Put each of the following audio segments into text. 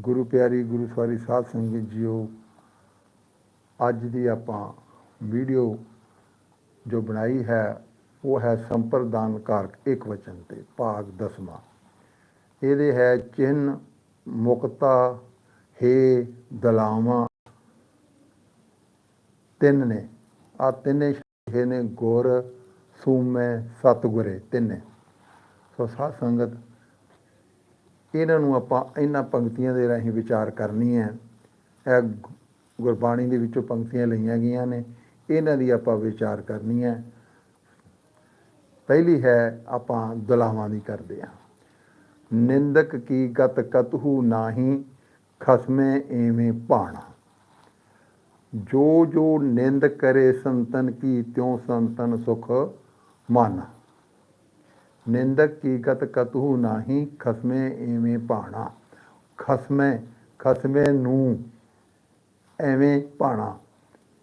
ਗੁਰੂ ਪਿਆਰੀ, ਗੁਰੂ ਸਵਾਰੀ ਸਾਧ ਸੰਗਤ ਜੀਓ, ਅੱਜ ਦੀ ਆਪਾਂ ਵੀਡੀਓ ਜੋ ਬਣਾਈ ਹੈ, ਉਹ ਹੈ ਸੰਪਰਦਾਨ ਕਾਰਕ ਇੱਕ ਵਚਨ ਤੇ, ਭਾਗ ਦਸਵਾਂ। ਇਹਦੇ ਹੈ ਚਿੰਨ, ਮੁਕਤਾ, ਹੇ ਦਲਾਵਾਂ। ਤਿੰਨ ਨੇ। ਆ ਤਿੰਨੇ ਸ਼ੇ ਨੇ ਗੁਰ, ਸੂਮੇ, ਸਤਗੁਰੇ, ਤਿੰਨੇ। ਸੋ ਸਾਧ ਸੰਗਤ ਇਹਨਾਂ ਨੂੰ ਆਪਾਂ ਇਹਨਾਂ ਪੰਕਤੀਆਂ ਦੇ ਰਾਹੀਂ ਵਿਚਾਰ ਕਰਨੀ ਹੈ। ਇਹ ਗੁਰਬਾਣੀ ਦੇ ਵਿੱਚੋਂ ਪੰਕਤੀਆਂ ਲਈਆਂ ਗਈਆਂ ਨੇ। ਇਹਨਾਂ ਦੀ ਆਪਾਂ ਵਿਚਾਰ ਕਰਨੀ ਹੈ। ਪਹਿਲੀ ਹੈ, ਆਪਾਂ ਦੁਲਾਵਾਂ ਦੀ ਕਰਦੇ ਹਾਂ। ਨਿੰਦਕ ਕੀ ਗਤ ਕਤਹੂ ਨਾਹੀ, ਖਸਮੇ ਐਵੇਂ ਭਾਣਾ। ਜੋ ਜੋ ਨਿੰਦ ਕਰੇ ਸੰਤਨ ਕੀ, ਤਿਉ ਸੰਤਨ ਸੁਖ ਮਾਨਾ। ਨਿੰਦਕ ਕੀ ਗਤ ਕਤਹੂ ਨਾਹੀ, ਖਸਮੇ ਐਵੇਂ ਭਾਣਾ। ਖਸਮੇ ਖਸਮੇ ਨੂੰ ਐਵੇਂ ਭਾਣਾ।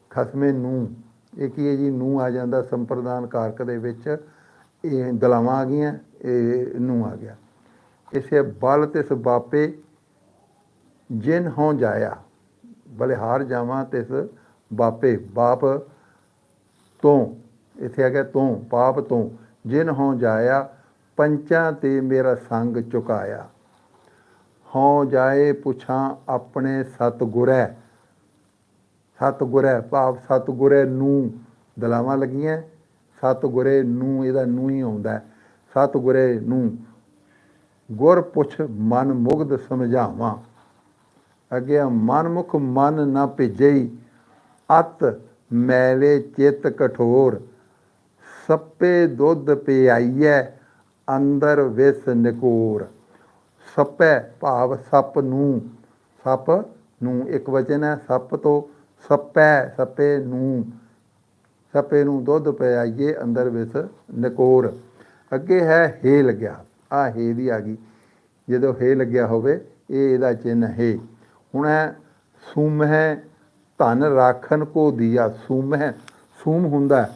ਖਸਮੇ ਨੂੰ ਇਹ ਕੀ ਹੈ ਜੀ? ਨੂੰ ਆ ਜਾਂਦਾ ਸੰਪਰਦਾਨ ਕਾਰਕ ਦੇ ਵਿੱਚ। ਇਹ ਦਲਾਵਾਂ ਆ ਗਈਆਂ, ਇਹ ਨੂੰ ਆ ਗਿਆ। ਇਸੇ ਬਲ ਤੇ ਬਾਪੇ, ਜਿਨ ਹੋਂ ਜਾਇਆ। ਬਲਿਹਾਰ ਜਾਵਾਂ ਤਿਸ ਬਾਪੇ, ਬਾਪ ਤੋਂ। ਇੱਥੇ ਆ ਗਿਆ ਤੋਂ, ਪਾਪ ਤੋਂ। ਜਿਨ ਹੋ ਜਾਇਆ, ਪੰਚਾਂ ਤੇ ਮੇਰਾ ਸੰਗ ਚੁਕਾਇਆ। ਹੋਂ ਜਾਏ ਪੁੱਛਾਂ ਆਪਣੇ ਸਤਗੁਰੈ। ਸਤਗੁਰੈ, ਭਾਵ ਸਤਗੁਰੈ ਨੂੰ ਦਲਾਵਾਂ ਲੱਗੀਆਂ, ਸਤਗੁਰੇ ਨੂੰ ਇਹਦਾ ਨੂੰ ਹੀ ਆਉਂਦਾ ਹੈ। ਸਤਗੁਰੇ ਨੂੰ ਗੁਰ ਪੁੱਛ ਮਨ ਮੁਗਧ ਸਮਝਾਵਾਂ। ਅੱਗੇ ਮਨਮੁਖ ਮਨ ਨਾ ਭੇਜਈ, ਅਤ ਮੈਲੇ ਚਿਤ ਕਠੋਰ। ਸੱਪੇ ਦੁੱਧ ਪਿਆਈਐ, ਅੰਦਰ ਵਿਸ ਨਿਕੋਰ। ਸੱਪੈ ਭਾਵ ਸੱਪ ਨੂੰ। ਸੱਪ ਨੂੰ ਇੱਕ ਵਚਨ ਹੈ, ਸੱਪ ਤੋਂ ਸੱਪੈ ਸੱਪੇ ਨੂੰ। ਸੱਪੇ ਨੂੰ ਦੁੱਧ ਪਿਆਈਏ, ਅੰਦਰ ਵਿਸ ਨਿਕੋਰ। ਅੱਗੇ ਹੈ ਹੇ ਲੱਗਿਆ ਆ ਹੇ ਦੀ ਆ ਗਈ। ਜਦੋਂ ਹੇ ਲੱਗਿਆ ਹੋਵੇ, ਇਹ ਇਹਦਾ ਚਿੰਨ ਹੈ। ਹੁਣ ਹੈ ਸੂਮਹਿ ਧਨ ਰਾਖਨ ਕੋ ਦੀਆ। ਸੂਮਹਿ ਸੂਮ ਹੁੰਦਾ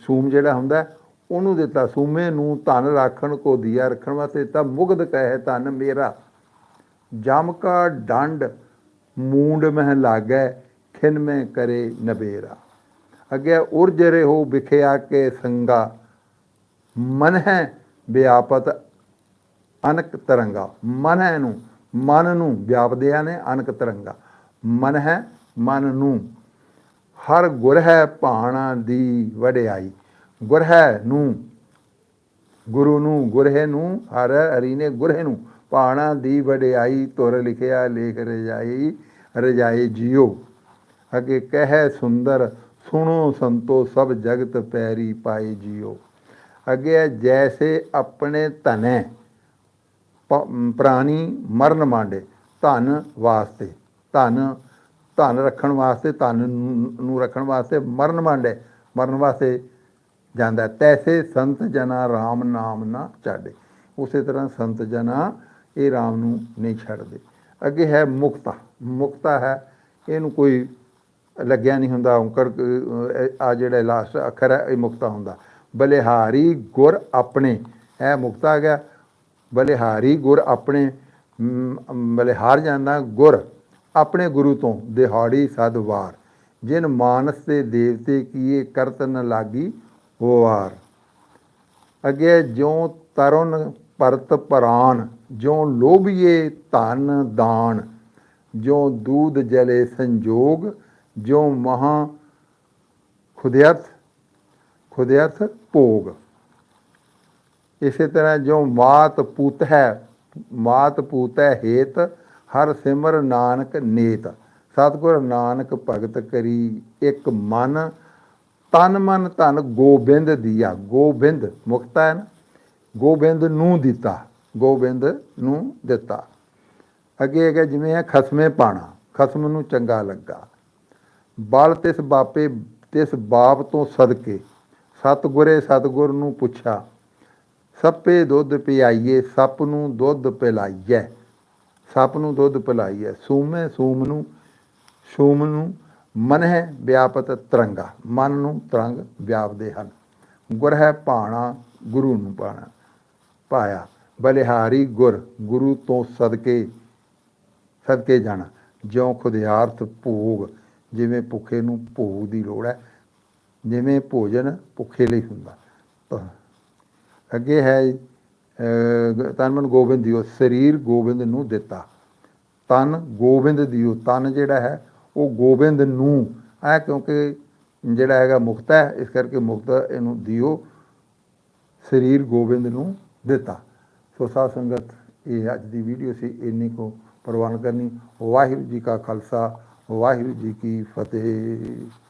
ਸੂਮ ਜਿਹੜਾ ਹੁੰਦਾ, ਉਹਨੂੰ ਦਿੱਤਾ। ਸੂਮੇ ਨੂੰ ਧਨ ਰੱਖਣ ਕੋ ਦੀਆ ਰੱਖਣ ਵਾਸਤੇ ਦਿੱਤਾ। ਮੁਗਧ ਕਹੇ ਧਨ ਮੇਰਾ। ਜਮ ਕਾ ਡੰਡ, ਮੂੰਡ ਮਹਿ ਲਾਗੈ, ਖਿਨ ਮੈਂ ਕਰੇ ਨਬੇਰਾ ਅੱਗੇ ਉਰਜ ਰਹੋ ਵਿਖਿਆ ਕੇ ਸੰਗਾ। ਮਨ ਹੈ ਵਿਆਪਤ ਅਨਕ ਤਰੰਗਾ। ਮਨ ਹੈ ਨੂੰ, ਮਨ ਨੂੰ ਵਿਆਪਦਿਆਂ ਨੇ ਅਨਕ ਤਰੰਗਾ। ਮਨ ਹੈ ਮਨ ਨੂੰ ਹਰ ਗੁਰ ਹੈ ਭਾਣਾ ਦੀ ਵਡਿਆਈ। ਗੁਰ ਹੈ ਨੂੰ, ਗੁਰੂ ਨੂੰ ਗੁਰਹਿ ਨੂੰ, ਹਰ ਹਰੀ ਨੇ ਗੁਰਹਿ ਨੂੰ ਭਾਣਾ ਦੀ ਵਡਿਆਈ ਤੁਰ ਲਿਖਿਆ, ਲੇਖ ਰਜਾਈ ਰਜਾਈ ਜਿਉ ਅੱਗੇ ਕਹਿ ਸੁੰਦਰ, ਸੁਣੋ ਸੰਤੋ ਸਭ ਜਗਤ ਪੈਰੀ ਪਾਏ ਜਿਉ ਅੱਗੇ ਜੈਸੇ ਆਪਣੇ ਧਨੈ ਪ੍ਰਾਣੀ ਮਰਨ ਮਾਂਡੇ, ਧਨ ਵਾਸਤੇ, ਧਨ ਧਨ ਰੱਖਣ ਵਾਸਤੇ ਧਨ ਨੂੰ ਰੱਖਣ ਵਾਸਤੇ ਮਰਨ ਮਾਂਡੇ ਮਰਨ ਵਾਸਤੇ ਜਾਂਦਾ। ਤੈਸੇ ਸੰਤ ਜਨਾ RAM ਨਾਮ ਨਾ ਛੱਡੇ ਉਸੇ ਤਰ੍ਹਾਂ ਸੰਤ ਜਨਾ ਇਹ RAM ਨੂੰ ਨਹੀਂ ਛੱਡਦੇ। ਅੱਗੇ ਹੈ ਮੁਕਤਾ। ਮੁਕਤਾ ਹੈ ਇਹਨੂੰ ਕੋਈ ਲੱਗਿਆ ਨਹੀਂ ਹੁੰਦਾ ਓਂਕੜ ਆ ਜਿਹੜਾ ਲਾਸਟ ਅੱਖਰ ਹੈ ਇਹ ਮੁਕਤਾ ਹੁੰਦਾ। ਬਲਿਹਾਰੀ ਗੁਰ ਆਪਣੇ ਇਹ ਮੁਕਤਾ ਗਿਆ। ਬਲਿਹਾਰੀ ਗੁਰ ਆਪਣੇ ਮ, ਬਲਿਹਾਰ ਜਾਂਦਾ ਗੁਰ। ਆਪਣੇ ਗੁਰੂ ਤੋਂ ਦਿਹਾੜੀ ਸਦ ਵਾਰ। ਜਿਨ ਮਾਨਸ ਦੇ ਦੇਵਤੇ ਕੀਏ ਕਰਤ ਨ ਲਾਗੀ ਵਾਰ ਅਗੇ ਜਿਉ ਤਰੁਨ ਪਰਤ ਪਰਾਨ ਜਿਉ ਲੋਭੀਏ ਧਨ ਦਾਨ। ਜਿਉ ਦੂਧ ਜਲੇ ਸੰਜੋਗ, ਜਿਉ ਮਹਾ ਖੁਦਿਅਰਥ ਖੁਦਿਅਰਥ ਭੋਗ। ਇਸੇ ਤਰ੍ਹਾਂ ਜੋ ਮਾਤ ਪੁੱਤ ਹੈ ਮਾਤ ਪੁੱਤ ਹੈ ਹੇਤ ਹਰ ਸਿਮਰ ਨਾਨਕ ਨੇਤ। ਸਤਿਗੁਰ ਨਾਨਕ ਭਗਤ ਕਰੀ ਇੱਕ ਮਨ। ਤਨ ਮਨ ਧਨ ਗੋਬਿੰਦ ਦੀਆ। ਗੋਬਿੰਦ ਮੁਕਤਾ ਹੈ ਨਾ? ਗੋਬਿੰਦ ਨੂੰ ਦਿੱਤਾ। ਗੋਬਿੰਦ ਨੂੰ ਦਿੱਤਾ। ਅੱਗੇ ਹੈਗਾ ਜਿਵੇਂ ਹੈ ਖਸਮੇ ਪਾਣਾ। ਖਸਮ ਨੂੰ ਚੰਗਾ ਲੱਗਾ। ਬਲ ਤਿਸ ਬਾਪੇ, ਤਿਸ ਬਾਪ ਤੋਂ ਸਦਕੇ। ਸਤਗੁਰੇ ਸਤਗੁਰ ਨੂੰ ਪੁੱਛਾ। ਸੱਪੇ ਦੁੱਧ ਪਿਆਈਏ, ਸੱਪ ਨੂੰ ਦੁੱਧ ਪਿਲਾਈਏ। ਸੱਪ ਨੂੰ ਦੁੱਧ ਪਿਲਾਈ ਹੈ। ਸੂਮੇ ਸੂਮ ਨੂੰ ਸੂਮ ਨੂੰ, ਮਨ ਹੈ, ਵਿਆਪਤ ਤਰੰਗਾ ਮਨ ਨੂੰ ਤਰੰਗ ਵਿਆਪਦੇ ਹਨ। ਗੁਰ ਹੈ, ਭਾਣਾ, ਗੁਰੂ ਨੂੰ ਪਾਣਾ ਪਾਇਆ ਬਲਿਹਾਰੀ ਗੁਰ, ਗੁਰੂ ਤੋਂ ਸਦਕੇ ਸਦਕੇ ਜਾਣਾ। ਜਿਉ ਖੁਦਿਆਰਥ ਭੋਗ, ਜਿਵੇਂ ਭੁੱਖੇ ਨੂੰ ਭੋਗ ਦੀ ਲੋੜ ਹੈ, ਜਿਵੇਂ ਭੋਜਨ ਭੁੱਖੇ ਲਈ ਹੁੰਦਾ। ਅੱਗੇ ਹੈ ਤਨ ਮਨ ਗੋਬਿੰਦ ਦਿਓ, ਸਰੀਰ ਗੋਬਿੰਦ ਨੂੰ ਦਿੱਤਾ। ਤਨ ਗੋਬਿੰਦ ਦਿਓ, ਤਨ ਜਿਹੜਾ ਹੈ, ਉਹ ਗੋਬਿੰਦ ਨੂੰ ਹੈ ਕਿਉਂਕਿ ਜਿਹੜਾ ਹੈਗਾ ਮੁਕਤ ਹੈ, ਇਸ ਕਰਕੇ ਮੁਕਤ ਇਹਨੂੰ ਦਿਓ, ਸਰੀਰ ਗੋਬਿੰਦ ਨੂੰ ਦਿੱਤਾ। ਸੋ ਸਾਧ ਸੰਗਤ, ਇਹ ਅੱਜ ਦੀ ਵੀਡੀਓ ਸੀ ਇੰਨੀ ਕੋ ਪ੍ਰਵਾਨ ਕਰਨੀ। ਵਾਹਿਗੁਰੂ ਜੀ ਕਾ ਖਾਲਸਾ, ਵਾਹਿਗੁਰੂ ਜੀ ਕੀ ਫਤਿਹ।